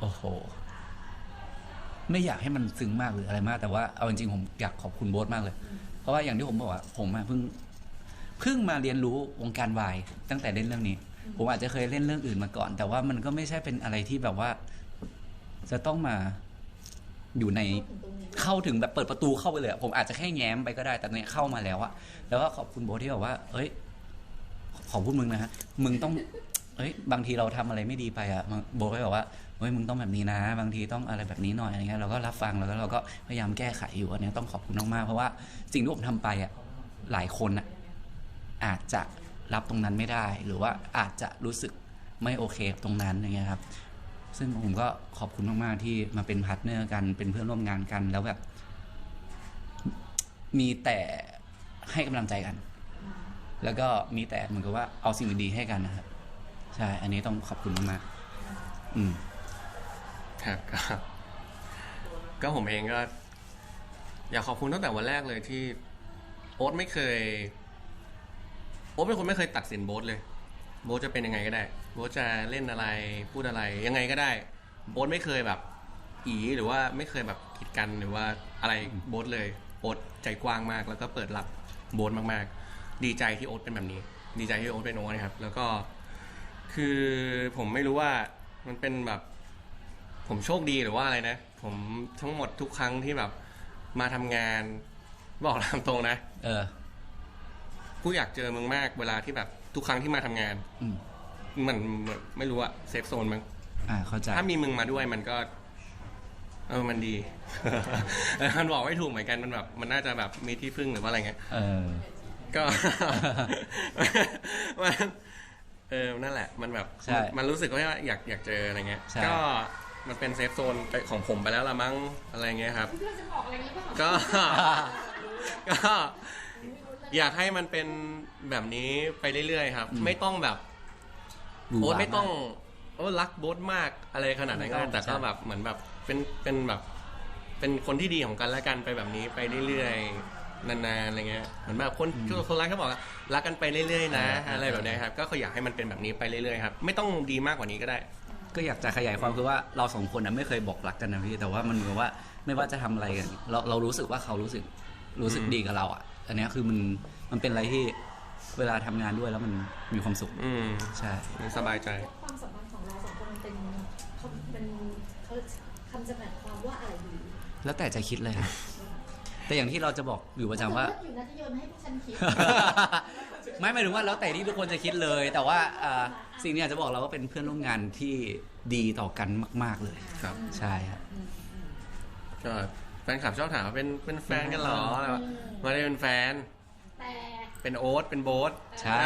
โอ้โห ไม่อยากให้มันซึ้งมากหรืออะไรมาก แต่ว่าเอาจริงๆผมอยากขอบคุณโบ๊ทมากเลย เพราะว่าอย่างที่ผมบอกว่าผมเพิ่งเพิ่งมาเรียนรู้วงการวายตั้งแต่เล่นเรื่องนี้ ผมอาจจะเคยเล่นเรื่องอื่นมาก่อน แต่ว่ามันก็ไม่ใช่เป็นอะไรที่แบบว่า จะต้องมาอยู่ในเข้าถึงแบบเปิดประตูเข้าไปเลยผมอาจจะแค่แง้มไปก็ได้ แต่เนี่ยเข้ามาแล้วอะแล้วก็ขอบคุณโบทที่แบบว่า เอ้ย ขอพูดมึงนะฮะ มึงต้อง เอ้ยบางทีเราทำอะไรไม่ดีไปอะโบก็บอกว่าเฮ้ยมึงต้องแบบนี้นะ บางทีต้องอะไรแบบนี้หน่อยอะไรเงี้ยเราก็รับฟังแล้วก็เราก็พยายามแก้ไขอยู่อันนี้ต้องขอบคุณมากๆเพราะว่าสิ่งที่ผมทำไปอะหลายคนอะอาจจะรับตรงนั้นไม่ได้ หรือว่าอาจจะรู้สึกไม่โอเคตรงนั้นอย่างเงี้ยครับ ซึ่งผมก็ขอบคุณมากๆที่มาเป็นพาร์ทเนอร์กันเป็นเพื่อนร่วมงานกันแล้วแบบ มีแต่ให้กำลังใจกัน แล้วก็มีแต่เหมือนกับว่าเอาสิ่งดีๆให้กันนะครับ ใช่ อันนี้ต้องขอบคุณมากๆอืมครับก็ก็ผมเองก็ อยากขอบคุณตั้งแต่วันแรกเลยที่ โอ๊ตไม่เคย โอ๊ตเป็นคนไม่เคยตัดสินโบ๊ทเลย โบ๊ทจะเป็นยังไงก็ได้ โบ๊ทจะเล่นอะไรพูดอะไร ยังไงก็ได้ โบ๊ทไม่เคยแบบ อีหรือว่าไม่เคยแบบกีดกันหรือว่าอะไรโบ๊ทเลย โอ๊ตใจกว้างมาก แล้วก็เปิดรับโบ๊ทมากๆ ดีใจที่โอ๊ตเป็นแบบนี้ ดีใจที่โอ๊ตเป็นโอ๊ตนะครับ แล้วก็ คือผมไม่รู้ว่ามันเป็นแบบ ผมโชคดีหรือว่าอะไรนะ ผมทั้งหมดทุกครั้งที่แบบ มาทำงาน บอกตามตรงนะเออ กูอยากเจอมึงมากเวลาที่แบบทุกครั้งที่มาทำงาน อืมมันเหมือนไม่รู้อะเซฟโซนมั้งอ่าเข้าใจ ถ้ามีมึงมาด้วยมันก็ เออมันดีเออมันบอกไม่ถูกเหมือนกันมันแบบ มันน่าจะแบบมีที่พึ่งหรือว่าอะไรเงี้ย เออ ก็ มันเออนั่นแหละมันแบบใช่มันรู้สึกว่าอยากอยากเจออะไรเงี้ยใช่ ก็มันเป็นเซฟโซนไปของผมไปแล้วละมั้งอะไรเงี้ยครับ เพื่อนจะบอกอะไรนี้เปล่าก็ ก็อยากให้มันเป็นแบบนี้ไปเรื่อยๆครับ อืม ไม่ต้องแบบหวือโบ๊หทวาไม่ต้องโอ้รักโบ๊ทมากอะไรขนาดนั้นก็ได้ไม่ต้องแต่ก็ใช่ แบบเหมือนแบบเป็นเป็นแบบ เป็นคนที่ดีของกันและกันไปแบบนี้ไปเรื่อยๆ นานๆอะไรเงี้ยเหมือนแบบคนคนรักเขาบอกว่ารักกันไปเรื่อยๆ นะ อะไรแบบเนี้ยครับก็อยากให้มันเป็นแบบนี้ไปเรื่อยๆครับไม่ต้องดีมากกว่านี้ก็ได้ ก็อยากจะขยายความคือว่าเราสองคนนะไม่เคยบอกรักกันนะพี่แต่ว่ามันเหมือนว่าไม่ว่าจะทำอะไรกันเราเรารู้สึกว่าเขารู้สึกรู้สึกอืมดีกับเราอะ อันเนี้ยคือมันมันเป็นอะไรที่เวลาทำงานด้วยแล้วมันมีความสุข อืมใช่มันสบายใจความสัมพันธ์ของเราสองคนมันเป็นเขาเป็นเขาคำจำกัดความว่าอะไรดีแล้วแต่จะคิดเลยครับ แต่อย่างที่เราจะบอกอยู่ประจำว่า เลือกอยู่นะจะโยนมาให้พวกฉันคิด ไม่หมายถึงว่าแล้วแต่ที่ทุกคนจะคิดเลย แต่ว่าอ่าสิ่งนี้อยากจะบอกเราว่าเป็นเพื่อนร่วมงานที่ดีต่อกันมาก ๆเลยครับ ใช่ครับ ก็แฟนคลับชอบถามว่าเป็นเป็นแฟนกันเหรออะไรวะไม่ได้เป็นแฟน แต่เป็นโอ๊ตเป็นโบ๊ท ใช่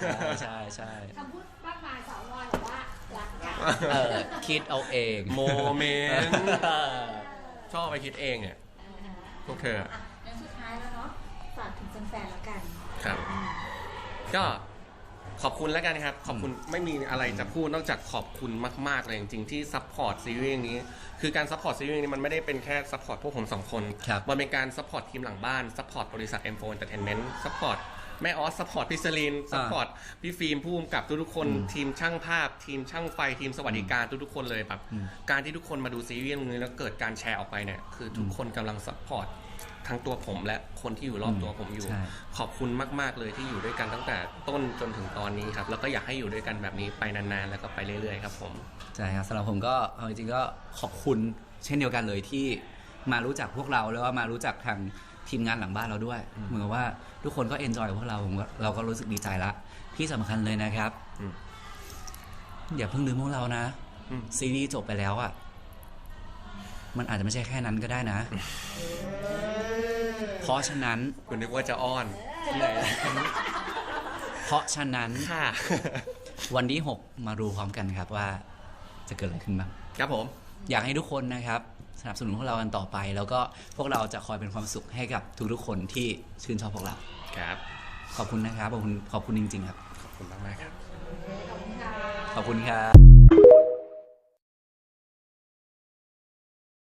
ใช่ใช่ใช่คำพูดมากมายสาววอยบอกว่ารักกันเออคิดเอาเองโมเมนต์ ชอบไปคิดเองเนี่ ยพวกเธออะงั้นสุดท้ายแล้วเนาะฝากถึงแฟนๆแล้วกันครับ ก็ขอบคุณแล้วกันครับ ขอบคุณไม่มีอะไรจะพูดนอกจากขอบคุณมากๆเลยจริงๆที่ซัพพอร์ตซีรีส์นี้ คือการซัพพอร์ตซีรีส์นี้มันไม่ได้เป็นแค่ซัพพอร์ตพวกผมสองคน ครับ มันเป็นการซัพพอร์ตทีมหลังบ้านซัพพอร์ตบริษัท M4 Entertainment ซัพพอร์ต แม่ออสซัพพอร์ตพี่เซลีนซัพพอร์ตพี่ฟิล์มผู้กำกับทุกๆคนอืมทีมช่างภาพ ทีมช่างไฟทีมสวัสดิการทุกๆคนเลยแบบอืมการที่ทุกคนมาดูซีรีส์เรื่องนี้แล้วเกิดการแชร์ออกไปเนี่ยคือทุกคนกำลังซัพพอร์ตทั้งตัวผมและคนที่อยู่รอบตัวผมอยู่ใช่ขอบคุณมากๆเลยที่อยู่ด้วยกันตั้งแต่ต้นจนถึงตอนนี้ครับ แล้วก็อยากให้อยู่ด้วยกันแบบนี้ไปนานๆ แล้วก็ไปเรื่อยๆครับผมใช่ครับสำหรับผมก็เอาจริงๆก็ขอบคุณเช่นเดียวกันเลยที่มารู้จักพวกเราแล้วก็มารู้จักทาง ทีมงานหลังบ้านเราด้วย เหมือนกับว่าทุกคนก็เอนจอยกับพวกเราผมก็เราก็รู้สึกดีใจละที่สำคัญเลยนะครับอืม อย่าเพิ่งลืมพวกเรานะอืม ซีรีส์จบไปแล้วอะมันอาจจะไม่ใช่แค่นั้นก็ได้นะ เพราะฉะนั้น คุณนึกว่าจะอ้อนเพราะฉะนั้นค่ะ วันที่หกมารู้พร้อมกันครับว่า จะเกิดอะไรขึ้นบ้าง ครับผม อยากให้ทุกคนนะครับ สนับสนุนพวกเรากันต่อไป แล้วก็พวกเราจะคอยเป็นความสุขให้กับทุกๆคนที่ชื่นชอบพวกเรา ครับ ขอบคุณนะครับ ขอบคุณขอบคุณจริง ๆ ครับ ขอบคุณมากๆครับ ขอบคุณค่ะขอบคุณครับ